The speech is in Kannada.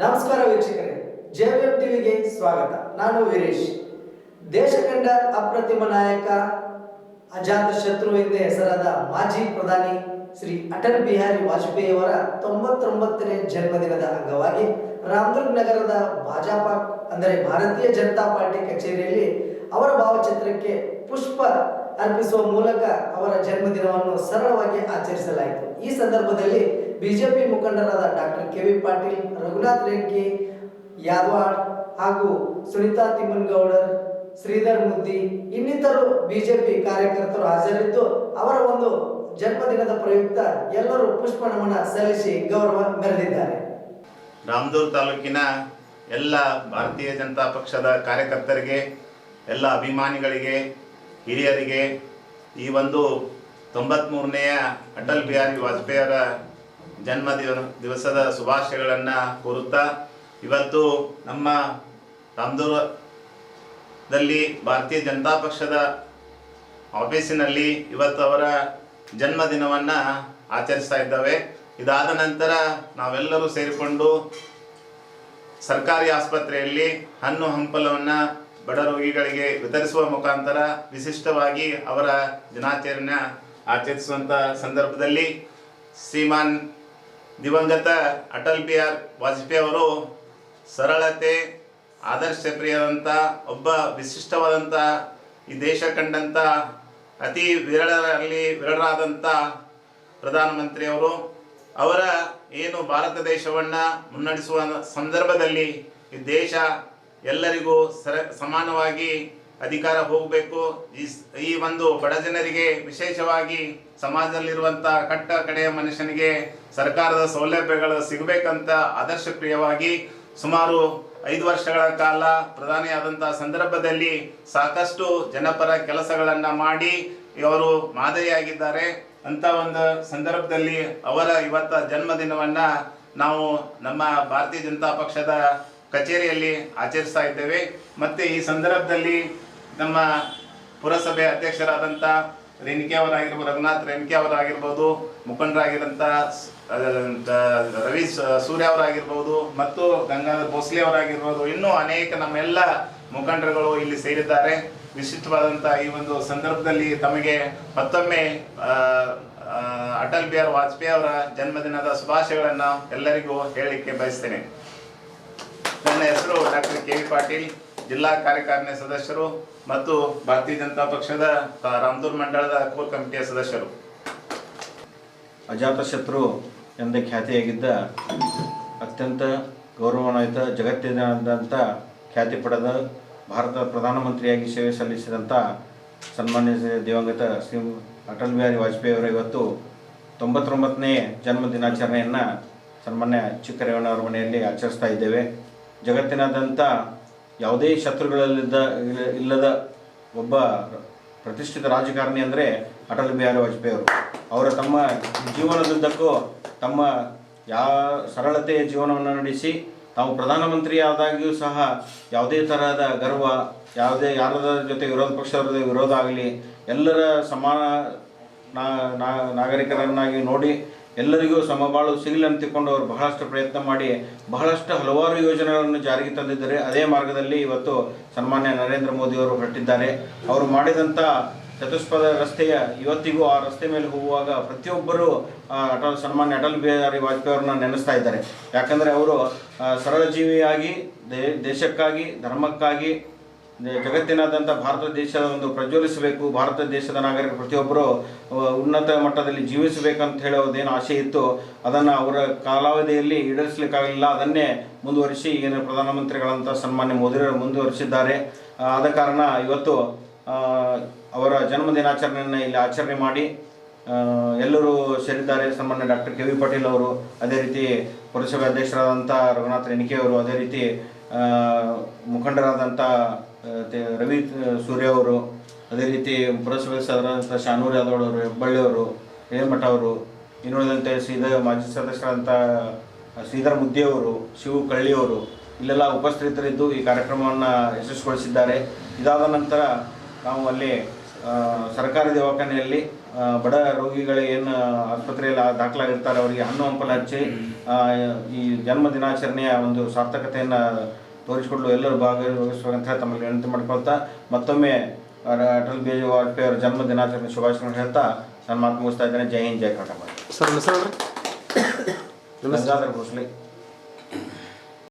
ನಮಸ್ಕಾರ ವೀಕ್ಷಕರೇ ಜೆಎಂ ಟಿವಿಗೆ ಸ್ವಾಗತ. ನಾನು ವೀರೇಶ್. ದೇಶ ಕಂಡ ಅಪ್ರತಿಮ ನಾಯಕ, ಅಜಾತ ಶತ್ರು ಎಂದೇ ಹೆಸರಾದ ಮಾಜಿ ಪ್ರಧಾನಿ ಶ್ರೀ ಅಟಲ್ ಬಿಹಾರಿ ವಾಜಪೇಯಿ ಅವರ ತೊಂಬತ್ತೊಂಬತ್ತನೇ ಜನ್ಮದಿನದ ಅಂಗವಾಗಿ ರಾಮದುರ್ಗ್ ನಗರದ ಭಾಜಪ, ಅಂದರೆ ಭಾರತೀಯ ಜನತಾ ಪಾರ್ಟಿ ಕಚೇರಿಯಲ್ಲಿ ಅವರ ಭಾವಚಿತ್ರಕ್ಕೆ ಪುಷ್ಪ ಅರ್ಪಿಸುವ ಮೂಲಕ ಅವರ ಜನ್ಮದಿನವನ್ನು ಸರಳವಾಗಿ ಆಚರಿಸಲಾಯಿತು. ಈ ಸಂದರ್ಭದಲ್ಲಿ ಬಿಜೆಪಿ ಮುಖಂಡರಾದ doctor K V Patil, Raghunath Reddy Yadawad ಹಾಗೂ ಸುನಿತಾ ತಿಮ್ಮನಗೌಡರ್, ಶ್ರೀಧರ್ ಮುದ್ದಿ ಇನ್ನಿತರು ಬಿಜೆಪಿ ಕಾರ್ಯಕರ್ತರು ಹಾಜರಿದ್ದು ಅವರ ಒಂದು ಜನ್ಮದಿನದ ಪ್ರಯುಕ್ತ ಎಲ್ಲರೂ ಪುಷ್ಪ ನಮನ ಸಲ್ಲಿಸಿ ಗೌರವ ಮೆರೆದಿದ್ದಾರೆ. ರಾಮದೂರ್ ತಾಲೂಕಿನ ಎಲ್ಲ ಭಾರತೀಯ ಜನತಾ ಪಕ್ಷದ ಕಾರ್ಯಕರ್ತರಿಗೆ, ಎಲ್ಲ ಅಭಿಮಾನಿಗಳಿಗೆ, ಹಿರಿಯರಿಗೆ ಈ ಒಂದು ತೊಂಬತ್ಮೂರನೆಯ ಅಟಲ್ ಬಿಹಾರಿ ವಾಜಪೇಯಿಯವರ ಜನ್ಮ ದಿವಸದ ಶುಭಾಶಯಗಳನ್ನು ಕೋರುತ್ತಾ ಇವತ್ತು ನಮ್ಮ ರಾಮದೂರದಲ್ಲಿ ಭಾರತೀಯ ಜನತಾ ಪಕ್ಷದ ಆಫೀಸಿನಲ್ಲಿ ಇವತ್ತು ಅವರ ಜನ್ಮದಿನವನ್ನು ಆಚರಿಸ್ತಾ ಇದ್ದಾವೆ. ಇದಾದ ನಂತರ ನಾವೆಲ್ಲರೂ ಸೇರಿಕೊಂಡು ಸರ್ಕಾರಿ ಆಸ್ಪತ್ರೆಯಲ್ಲಿ ಹಣ್ಣು ಹಂಪಲವನ್ನು ಬಡ ರೋಗಿಗಳಿಗೆ ವಿತರಿಸುವ ಮುಖಾಂತರ ವಿಶಿಷ್ಟವಾಗಿ ಅವರ ದಿನಾಚರಣೆ ಆಚರಿಸುವಂಥ ಸಂದರ್ಭದಲ್ಲಿ ಶ್ರೀಮಾನ್ ದಿವಂಗತ ಅಟಲ್ ಬಿಹಾರ್ ವಾಜಪೇಯಿ ಅವರು ಸರಳತೆ ಆದರ್ಶ ಪ್ರಿಯರಂಥ ಒಬ್ಬ ವಿಶಿಷ್ಟವಾದಂಥ ಈ ದೇಶ ಕಂಡಂಥ ಅತಿ ವಿರಳರಲ್ಲಿ ವಿರಳರಾದಂಥ ಪ್ರಧಾನಮಂತ್ರಿಯವರು ಅವರ ಏನು ಭಾರತ ದೇಶವನ್ನು ಮುನ್ನಡೆಸುವ ಸಂದರ್ಭದಲ್ಲಿ ಈ ದೇಶ ಎಲ್ಲರಿಗೂ ಸರ, ಸಮಾನವಾಗಿ ಅಧಿಕಾರ ಹೋಗಬೇಕು. ಈ ಒಂದು ಬಡ ಜನರಿಗೆ ವಿಶೇಷವಾಗಿ ಸಮಾಜದಲ್ಲಿರುವಂಥ ಕಟ್ಟ ಕಡೆಯ ಮನುಷ್ಯನಿಗೆ ಸರ್ಕಾರದ ಸೌಲಭ್ಯಗಳು ಸಿಗಬೇಕಂತ ಆದರ್ಶಪ್ರಿಯವಾಗಿ ಸುಮಾರು ಐದು ವರ್ಷಗಳ ಕಾಲ ಪ್ರಧಾನಿಯಾದಂಥ ಸಂದರ್ಭದಲ್ಲಿ ಸಾಕಷ್ಟು ಜನಪರ ಕೆಲಸಗಳನ್ನು ಮಾಡಿ ಇವರು ಮಾದರಿಯಾಗಿದ್ದಾರೆ. ಅಂತ ಒಂದು ಸಂದರ್ಭದಲ್ಲಿ ಅವರ ಇವತ್ತ ಜನ್ಮದಿನವನ್ನು ನಾವು ನಮ್ಮ ಭಾರತೀಯ ಜನತಾ ಪಕ್ಷದ ಕಚೇರಿಯಲ್ಲಿ ಆಚರಿಸ್ತಾ ಇದ್ದೇವೆ. ಮತ್ತೆ ಈ ಸಂದರ್ಭದಲ್ಲಿ ನಮ್ಮ ಪುರಸಭೆ ಅಧ್ಯಕ್ಷರಾದಂಥ ರೇಣಿಕೆ ಅವರಾಗಿರ್ಬೋದು ರಘುನಾಥ್ ರೇಣಿಕೆ ಅವರಾಗಿರ್ಬೋದು ಮುಖಂಡರಾಗಿರಂಥ ರವಿ ಸೂರ್ಯ ಅವರಾಗಿರ್ಬೋದು, ಮತ್ತು ಗಂಗಾಧರ್ ಭೋಸ್ಲೆ ಅವರಾಗಿರ್ಬೋದು, ಇನ್ನೂ ಅನೇಕ ನಮ್ಮೆಲ್ಲ ಮುಖಂಡರುಗಳು ಇಲ್ಲಿ ಸೇರಿದ್ದಾರೆ. ವಿಶಿಷ್ಟವಾದಂಥ ಈ ಒಂದು ಸಂದರ್ಭದಲ್ಲಿ ತಮಗೆ ಮತ್ತೊಮ್ಮೆ ಅಟಲ್ ಬಿಹಾರಿ ವಾಜಪೇಯಿ ಅವರ ಜನ್ಮದಿನದ ಶುಭಾಶಯಗಳನ್ನು ಎಲ್ಲರಿಗೂ ಹೇಳಲಿಕ್ಕೆ ಬಯಸ್ತೇನೆ. ನನ್ನ ಹೆಸರು ಡಾಕ್ಟರ್ ಕೆ ವಿ ಪಾಟೀಲ್. ಜಿಲ್ಲಾ ಕಾರ್ಯಕಾರಿಣಿ ಸದಸ್ಯರು ಮತ್ತು ಭಾರತೀಯ ಜನತಾ ಪಕ್ಷದ ರಾಮದೂರ್ ಮಂಡಳದ ಕೋರ್ ಕಮಿಟಿಯ ಸದಸ್ಯರು. ಅಜಾತಶತ್ರು ಎಂದೇ ಖ್ಯಾತಿಯಾಗಿದ್ದ ಅತ್ಯಂತ ಗೌರವಾನ್ವಿತ ಜಗತ್ತಿನಾದ್ಯಂತ ಖ್ಯಾತಿ ಪಡೆದ ಭಾರತದ ಪ್ರಧಾನಮಂತ್ರಿಯಾಗಿ ಸೇವೆ ಸಲ್ಲಿಸಿದಂಥ ಸನ್ಮಾನ್ಯ ದಿವಂಗತ ಶ್ರೀ ಅಟಲ್ ಬಿಹಾರಿ ವಾಜಪೇಯಿ ಅವರು ಇವತ್ತು ತೊಂಬತ್ತೊಂಬತ್ತನೇ ಜನ್ಮ ದಿನಾಚರಣೆಯನ್ನು ಸನ್ಮಾನ್ಯ ಚಿಕ್ಕರೇವಣ್ಣವರ ಮನೆಯಲ್ಲಿ ಆಚರಿಸ್ತಾ ಇದ್ದೇವೆ. ಜಗತ್ತಿನಾದ್ಯಂತ ಯಾವುದೇ ಶತ್ರುಗಳಲ್ಲಿದ್ದ, ಇಲ್ಲ- ಇಲ್ಲದ ಒಬ್ಬ ಪ್ರತಿಷ್ಠಿತ ರಾಜಕಾರಣಿ ಅಂದರೆ ಅಟಲ್ ಬಿಹಾರಿ ವಾಜಪೇಯಿ ಅವರು. ಅವರ ತಮ್ಮ ಜೀವನದುದ್ದಕ್ಕೂ ತಮ್ಮ ಯಾ, ಸರಳತೆಯ ಜೀವನವನ್ನು ನಡೆಸಿ, ತಾವು ಪ್ರಧಾನಮಂತ್ರಿ ಆದಾಗ್ಯೂ ಸಹ ಯಾವುದೇ ತರಹದ ಗರ್ವ, ಯಾವುದೇ, ಯಾರದ ಜೊತೆ ವಿರೋಧ ಪಕ್ಷದ ವಿರೋಧ ಆಗಲಿ, ಎಲ್ಲರ ಸಮಾನ ನಾಗರಿಕರನ್ನಾಗಿ ನೋಡಿ ಎಲ್ಲರಿಗೂ ಸಮಬಾಳು ಸಿಗಲಿ ಅಂತಿಕೊಂಡು ಅವರು ಬಹಳಷ್ಟು ಪ್ರಯತ್ನ ಮಾಡಿ ಬಹಳಷ್ಟು ಹಲವಾರು ಯೋಜನೆಗಳನ್ನು ಜಾರಿಗೆ ತಂದಿದ್ದಾರೆ. ಅದೇ ಮಾರ್ಗದಲ್ಲಿ ಇವತ್ತು ಸನ್ಮಾನ್ಯ ನರೇಂದ್ರ ಮೋದಿ ಅವರು ಹೊರಟಿದ್ದಾರೆ. ಅವರು ಮಾಡಿದಂಥ ಚತುಷ್ಪದ ರಸ್ತೆಯ ಇವತ್ತಿಗೂ ಆ ರಸ್ತೆ ಮೇಲೆ ಹೋಗುವಾಗ ಪ್ರತಿಯೊಬ್ಬರು ಅಟಲ್, ಸನ್ಮಾನ್ಯ ಅಟಲ್ ಬಿಹಾರಿ ವಾಜಪೇಯಿ ನೆನೆಸ್ತಾ ಇದ್ದಾರೆ. ಯಾಕಂದರೆ ಅವರು ಸರಳ ಜೀವಿಯಾಗಿ ದೇಶಕ್ಕಾಗಿ, ಧರ್ಮಕ್ಕಾಗಿ ಜಗತ್ತಿನಾದ್ಯಂತ ಭಾರತ ದೇಶದ ಒಂದು ಪ್ರಜ್ವಲಿಸಬೇಕು, ಭಾರತ ದೇಶದ ನಾಗರಿಕ ಪ್ರತಿಯೊಬ್ಬರು ಉನ್ನತ ಮಟ್ಟದಲ್ಲಿ ಜೀವಿಸಬೇಕಂತ ಹೇಳೋದೇನು ಆಸೆ ಇತ್ತು, ಅದನ್ನು ಅವರ ಕಾಲಾವಧಿಯಲ್ಲಿ ಈಡೇರಿಸಲಿಕ್ಕಾಗಲಿಲ್ಲ. ಅದನ್ನೇ ಮುಂದುವರಿಸಿ ಈಗಿನ ಪ್ರಧಾನಮಂತ್ರಿಗಳಂತ ಸನ್ಮಾನ್ಯ ಮೋದಿಯವರು ಮುಂದುವರಿಸಿದ್ದಾರೆ. ಆದ ಕಾರಣ ಇವತ್ತು ಅವರ ಜನ್ಮ ದಿನಾಚರಣೆಯನ್ನು ಇಲ್ಲಿ ಆಚರಣೆ ಮಾಡಿ ಎಲ್ಲರೂ ಸೇರಿದ್ದಾರೆ. ಸನ್ಮಾನ್ಯ ಡಾಕ್ಟರ್ ಕೆ ವಿ ಪಾಟೀಲ್ ಅವರು, ಅದೇ ರೀತಿ ಪುರಸಭೆ ಅಧ್ಯಕ್ಷರಾದಂಥ ರಘುನಾಥ್ ರೆಣಿಕೆ ಅವರು, ಅದೇ ರೀತಿ ಮುಖಂಡರಾದಂಥ ರವಿ ಸೂರ್ಯ ಅವರು, ಅದೇ ರೀತಿ ಪುರಸಭೆ ಸದಸ್ಯರಾದಂಥ ಶಾನೂರ್ ಯಾದವ್ ಅವರು, ಹೆಬ್ಬಳ್ಳಿ ಅವರು ಹಿರೇಮಠ ಅವರು, ಇನ್ನುಳಿದಂತೆ ಶ್ರೀಧರ್, ಮಾಜಿ ಸದಸ್ಯರಾದಂಥ ಶ್ರೀಧರ್ ಮುದ್ದೆಯವರು ಶಿವು ಕಳ್ಳಿ ಅವರು, ಇಲ್ಲೆಲ್ಲ ಉಪಸ್ಥಿತರಿದ್ದು ಈ ಕಾರ್ಯಕ್ರಮವನ್ನು ಯಶಸ್ವಿಗೊಳಿಸಿದ್ದಾರೆ. ಇದಾದ ನಂತರ ನಾವು ಅಲ್ಲಿ ಸರ್ಕಾರಿ ದವಾಖಾನೆಯಲ್ಲಿ ಬಡ ರೋಗಿಗಳಿಗೆ ಏನು ಆಸ್ಪತ್ರೆಯಲ್ಲಿ ದಾಖಲಾಗಿರ್ತಾರೆ, ಅವರಿಗೆ ಹಣ್ಣು ಹಂಪಲು ಹಚ್ಚಿ ಈ ಜನ್ಮ ದಿನಾಚರಣೆಯ ಒಂದು ಸಾರ್ಥಕತೆಯನ್ನು ತೋರಿಸಿಕೊಡಲು ಎಲ್ಲರೂ ಭಾಗವಹಿಸುವಂತ ತಮ್ಮಲ್ಲಿ ವಿನಂತಿ ಮಾಡ್ಕೊಳ್ತಾ ಮತ್ತೊಮ್ಮೆ ಅಟಲ್ ಬಿಹಾರಿ ವಾಜಪೇಯಿ ಅವರ ಜನ್ಮ ದಿನಾಚರಣೆ ಶುಭಾಶಯಗಳನ್ನು ಹೇಳ್ತಾ ನಾನು ಮಾತು ಮುಗಿಸ್ತಾ ಇದ್ದೇನೆ. ಜೈ ಹಿಂದ್ ಜೈ ಕರ್ನಾಟಕ. ಸರ್ ಭೋಸ್ಲೆ.